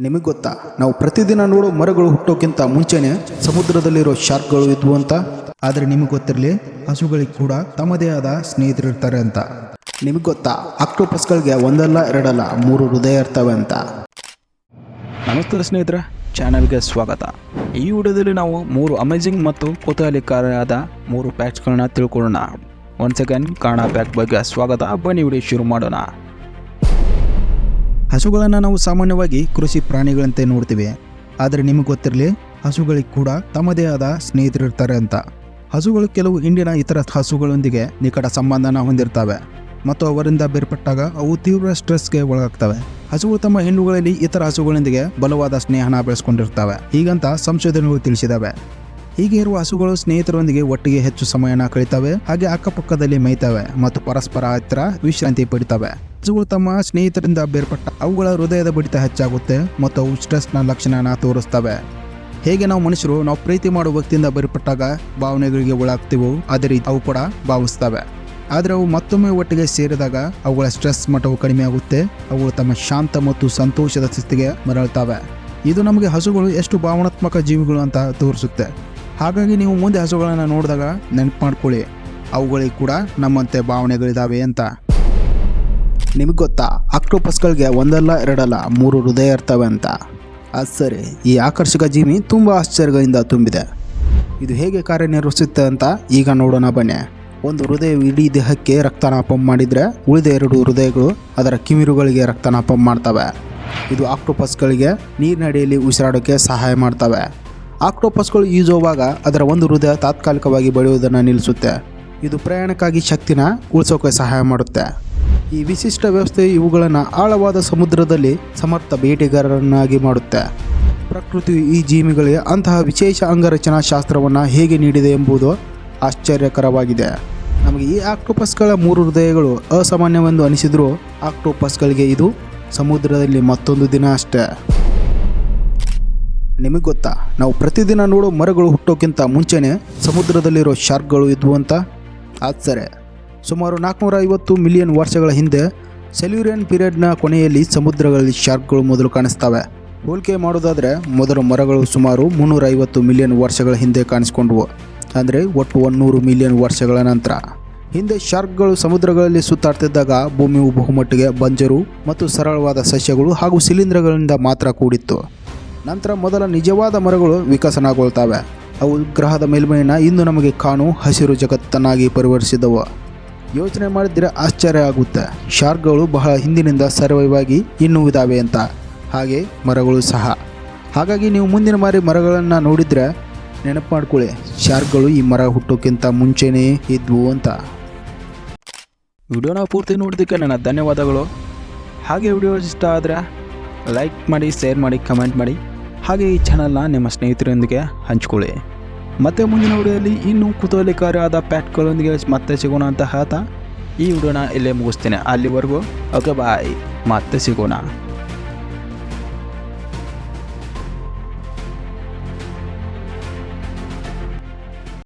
ನಿಮಗೆ ಗೊತ್ತಾ? ನಾವು ಪ್ರತಿದಿನ ನೋಡೋ ಮರಗಳು ಹುಟ್ಟೋಕ್ಕಿಂತ ಮುಂಚೆನೆ ಸಮುದ್ರದಲ್ಲಿರೋ ಶಾರ್ಕ್ಗಳು ಇದ್ವು ಅಂತ. ಆದರೆ ನಿಮಗೆ ಗೊತ್ತಿರಲಿ, ಹಸುಗಳಿಗೆ ಕೂಡ ತಮ್ಮದೇ ಆದ ಸ್ನೇಹಿತರಿರ್ತಾರೆ ಅಂತ. ನಿಮಗೆ ಗೊತ್ತಾ? ಆಕ್ಟೋಪಸ್ಗಳಿಗೆ ಒಂದಲ್ಲ, ಎರಡಲ್ಲ, ಮೂರು ಹೃದಯ ಇರ್ತವೆ ಅಂತ. ನಮಸ್ಕಾರ ಸ್ನೇಹಿತರೆ, ಚಾನಲ್ಗೆ ಸ್ವಾಗತ. ಈ ವಿಡಿಯೋದಲ್ಲಿ ನಾವು ಮೂರು ಅಮೇಜಿಂಗ್ ಮತ್ತು ಕುತೂಹಲಕಾರಿಯಾದ ಮೂರು ಪ್ಯಾಚ್ಗಳನ್ನ ತಿಳ್ಕೊಳ್ಳೋಣ. ಒನ್ ಸೆಕೆಂಡ್ ಕಾಣ ಪ್ಯಾಕ್ ಬಗ್ಗೆ ಸ್ವಾಗತ. ಬನ್ನಿ, ವಿಡಿಯೋ ಶುರು ಮಾಡೋಣ. ಹಸುಗಳನ್ನು ನಾವು ಸಾಮಾನ್ಯವಾಗಿ ಕೃಷಿ ಪ್ರಾಣಿಗಳಂತೆ ನೋಡ್ತೀವಿ. ಆದರೆ ನಿಮಗೆ ಗೊತ್ತಿರಲಿ, ಹಸುಗಳಿಗೆ ಕೂಡ ತಮ್ಮದೇ ಆದ ಸ್ನೇಹಿತರಿರ್ತಾರೆ ಅಂತ. ಹಸುಗಳು ಕೆಲವು ಇಂಡಿನ ಇತರ ಹಸುಗಳೊಂದಿಗೆ ನಿಕಟ ಸಂಬಂಧನ ಹೊಂದಿರ್ತವೆ. ಮತ್ತು ಅವರಿಂದ ಬೇರ್ಪಟ್ಟಾಗ ಅವು ತೀವ್ರ ಸ್ಟ್ರೆಸ್ಗೆ ಒಳಗಾಗ್ತವೆ. ಹಸುಗಳು ತಮ್ಮ ಹೆಣ್ಣುಗಳಲ್ಲಿ ಇತರ ಹಸುಗಳೊಂದಿಗೆ ಬಲವಾದ ಸ್ನೇಹನ ಬೆಳೆಸ್ಕೊಂಡಿರ್ತವೆ. ಹೀಗಂತ ಸಂಶೋಧನೆಗಳು ತಿಳಿಸಿದವೆ. ಹೀಗೆ ಇರುವ ಹಸುಗಳು ಸ್ನೇಹಿತರೊಂದಿಗೆ ಒಟ್ಟಿಗೆ ಹೆಚ್ಚು ಸಮಯನ ಕಳೀತವೆ. ಹಾಗೆ ಅಕ್ಕಪಕ್ಕದಲ್ಲಿ ಮೇಯ್ತವೆ ಮತ್ತು ಪರಸ್ಪರ ಹತ್ತಿರ ವಿಶ್ರಾಂತಿ ಪಡಿತವೆ. ಹಸುಗಳು ತಮ್ಮ ಸ್ನೇಹಿತರಿಂದ ಬೇರ್ಪಟ್ಟ ಅವುಗಳ ಹೃದಯದ ಬಡಿತ ಹೆಚ್ಚಾಗುತ್ತೆ ಮತ್ತು ಅವು ಸ್ಟ್ರೆಸ್ನ ಲಕ್ಷಣನ ತೋರಿಸ್ತವೆ. ಹೇಗೆ ನಾವು ಮನುಷ್ಯರು ನಾವು ಪ್ರೀತಿ ಮಾಡುವ ವ್ಯಕ್ತಿಯಿಂದ ಬೇರ್ಪಟ್ಟಾಗ ಭಾವನೆಗಳಿಗೆ ಒಳಗ್ತೀವೋ ಅದೇ ರೀತಿ ಅವು ಕೂಡ ಭಾವಿಸ್ತವೆ. ಆದರೆ ಅವು ಮತ್ತೊಮ್ಮೆ ಒಟ್ಟಿಗೆ ಸೇರಿದಾಗ ಅವುಗಳ ಸ್ಟ್ರೆಸ್ ಮಟ್ಟವು ಕಡಿಮೆ ಆಗುತ್ತೆ, ಅವುಗಳು ತಮ್ಮ ಶಾಂತ ಮತ್ತು ಸಂತೋಷದ ಸ್ಥಿತಿಗೆ ಮರಳ್ತವೆ ಇದು ನಮಗೆ ಹಸುಗಳು ಎಷ್ಟು ಭಾವನಾತ್ಮಕ ಜೀವಿಗಳು ಅಂತ ತೋರಿಸುತ್ತೆ. ಹಾಗಾಗಿ ನೀವು ಮುಂದೆ ಹಸುಗಳನ್ನು ನೋಡಿದಾಗ ನೆನಪು ಮಾಡ್ಕೊಳ್ಳಿ. ಅವುಗಳಿಗೆ ಕೂಡ ನಮ್ಮಂತೆ ಭಾವನೆಗಳಿದ್ದಾವೆ ಅಂತ. ನಿಮಗೆ ಗೊತ್ತಾ? ಆಕ್ಟೋಪಸ್ಗಳಿಗೆ ಒಂದಲ್ಲ, ಎರಡಲ್ಲ, ಮೂರು ಹೃದಯ ಇರ್ತವೆ ಅಂತ. ಅದು ಸರಿ. ಈ ಆಕರ್ಷಕ ಜೀವಿ ತುಂಬ ಆಶ್ಚರ್ಯಗಳಿಂದ ತುಂಬಿದೆ. ಇದು ಹೇಗೆ ಕಾರ್ಯನಿರ್ವಹಿಸುತ್ತೆ ಅಂತ ಈಗ ನೋಡೋಣ ಬನ್ನಿ. ಒಂದು ಹೃದಯ ಇಡೀ ದೇಹಕ್ಕೆ ರಕ್ತನ ಪಂಪ್ ಮಾಡಿದರೆ, ಉಳಿದ ಎರಡು ಹೃದಯಗಳು ಅದರ ಕಿವಿರುಗಳಿಗೆ ರಕ್ತನ ಪಂಪ್ ಮಾಡ್ತವೆ. ಇದು ಆಕ್ಟೋಪಸ್ಗಳಿಗೆ ನೀರಿನಡಿಯಲ್ಲಿ ಉಸಿರಾಡೋಕ್ಕೆ ಸಹಾಯ ಮಾಡ್ತವೆ. ಆಕ್ಟೋಪಸ್ಗಳು ಈಜುವಾಗ ಅದರ ಒಂದು ಹೃದಯ ತಾತ್ಕಾಲಿಕವಾಗಿ ಬೆಳೆಯುವುದನ್ನು ನಿಲ್ಲಿಸುತ್ತೆ. ಇದು ಪ್ರಯಾಣಕ್ಕಾಗಿ ಶಕ್ತಿನ ಉಳಿಸೋಕೆ ಸಹಾಯ ಮಾಡುತ್ತೆ. ಈ ವಿಶಿಷ್ಟ ವ್ಯವಸ್ಥೆ ಇವುಗಳನ್ನು ಆಳವಾದ ಸಮುದ್ರದಲ್ಲಿ ಸಮರ್ಥ ಬೇಟೆಗಾರರನ್ನಾಗಿ ಮಾಡುತ್ತೆ. ಪ್ರಕೃತಿಯು ಈ ಜೀವಿಗಳಿಗೆ ಅಂತಹ ವಿಶೇಷ ಅಂಗರಚನಾ ಶಾಸ್ತ್ರವನ್ನು ಹೇಗೆ ನೀಡಿದೆ ಎಂಬುದು ಆಶ್ಚರ್ಯಕರವಾಗಿದೆ. ನಮಗೆ ಈ ಆಕ್ಟೋಪಸ್ಗಳ ಮೂರು ಹೃದಯಗಳು ಅಸಾಮಾನ್ಯವೆಂದು ಅನಿಸಿದರೂ ಆಕ್ಟೋಪಸ್ಗಳಿಗೆ ಇದು ಸಮುದ್ರದಲ್ಲಿ ಮತ್ತೊಂದು ದಿನ ಅಷ್ಟೇ. ನಿಮಗೆ ಗೊತ್ತಾ, ನಾವು ಪ್ರತಿದಿನ ನೋಡೋ ಮರಗಳು ಹುಟ್ಟೋಕ್ಕಿಂತ ಮುಂಚೆನೇ ಸಮುದ್ರದಲ್ಲಿರೋ ಶಾರ್ಕ್ಗಳು ಇದ್ವು ಅಂತ? ಸರಿ. ಸುಮಾರು ನಾಲ್ಕುನೂರ ಐವತ್ತು ಮಿಲಿಯನ್ ವರ್ಷಗಳ ಹಿಂದೆ ಸೆಲ್ಯೂರಿಯನ್ ಪೀರಿಯಡ್ನ ಕೊನೆಯಲ್ಲಿ ಸಮುದ್ರಗಳಲ್ಲಿ ಶಾರ್ಕ್ಗಳು ಮೊದಲು ಕಾಣಿಸ್ತವೆ. ಹೋಲಿಕೆ ಮಾಡೋದಾದರೆ ಮೊದಲು ಮರಗಳು ಸುಮಾರು ಮುನ್ನೂರ ಐವತ್ತು ಮಿಲಿಯನ್ ವರ್ಷಗಳ ಹಿಂದೆ ಕಾಣಿಸ್ಕೊಂಡವು, ಅಂದರೆ ಒಟ್ಟು ಒನ್ನೂರು ಮಿಲಿಯನ್ ವರ್ಷಗಳ ನಂತರ. ಹಿಂದೆ ಶಾರ್ಕ್ಗಳು ಸಮುದ್ರಗಳಲ್ಲಿ ಸುತ್ತಾಡ್ತಿದ್ದಾಗ ಭೂಮಿಯು ಬಹುಮಟ್ಟಿಗೆ ಬಂಜರು ಮತ್ತು ಸರಳವಾದ ಸಸ್ಯಗಳು ಹಾಗೂ ಶಿಲೀಂಧ್ರಗಳಿಂದ ಮಾತ್ರ ಕೂಡಿತ್ತು. ನಂತರ ಮೊದಲ ನಿಜವಾದ ಮರಗಳು ವಿಕಸನಗೊಳ್ತವೆ. ಅವು ಗ್ರಹದ ಮೇಲ್ಮೈನ ಇಂದು ನಮಗೆ ಕಾಣು, ಹಸಿರು ಜಗತ್ತನ್ನಾಗಿ ಪರಿವರ್ತಿಸಿದವು ಯೋಚನೆ ಮಾಡಿದ್ರೆ ಆಶ್ಚರ್ಯ ಆಗುತ್ತೆ. ಶಾರ್ಕ್ಗಳು ಬಹಳ ಹಿಂದಿನಿಂದ ಸರ್ವೈವ್ ಆಗಿ ಇನ್ನೂ ಇದ್ದಾವೆ ಅಂತ. ಹಾಗೆ ಮರಗಳು ಸಹ. ಹಾಗಾಗಿ ನೀವು ಮುಂದಿನ ಬಾರಿ ಮರಗಳನ್ನು ನೋಡಿದರೆ ನೆನಪು ಮಾಡ್ಕೊಳ್ಳಿ ಶಾರ್ಕ್ಗಳು ಈ ಮರ ಹುಟ್ಟೋಕ್ಕಿಂತ ಮುಂಚೆನೇ ಇದ್ವು ಅಂತ. ವಿಡಿಯೋನ ಪೂರ್ತಿ ನೋಡಿದಕ್ಕೆ ನನ್ನ ಧನ್ಯವಾದಗಳು. ಹಾಗೆ ವಿಡಿಯೋ ಇಷ್ಟ ಆದರೆ ಲೈಕ್ ಮಾಡಿ, ಶೇರ್ ಮಾಡಿ, ಕಮೆಂಟ್ ಮಾಡಿ. ಹಾಗೆ ಈ ಚಾನಲ್ನ ನಿಮ್ಮ ಸ್ನೇಹಿತರೊಂದಿಗೆ ಹಂಚ್ಕೊಳ್ಳಿ. ಮತ್ತೆ ಮುಂದಿನ ವಿಡಿಯೋದಲ್ಲಿ ಇನ್ನೂ ಕುತೂಹಲಕಾರಿಯಾದ ಪ್ಯಾಟ್ಗಳೊಂದಿಗೆ ಮತ್ತೆ ಸಿಗೋಣ ಅಂತ ಹೇಳ್ತಾ, ಈ ವಿಡಿಯೋನ ಇಲ್ಲೇ ಮುಗಿಸ್ತೇನೆ. ಅಲ್ಲಿವರೆಗೂ ಓಕೆ ಬಾಯ್ ಮತ್ತೆ ಸಿಗೋಣ.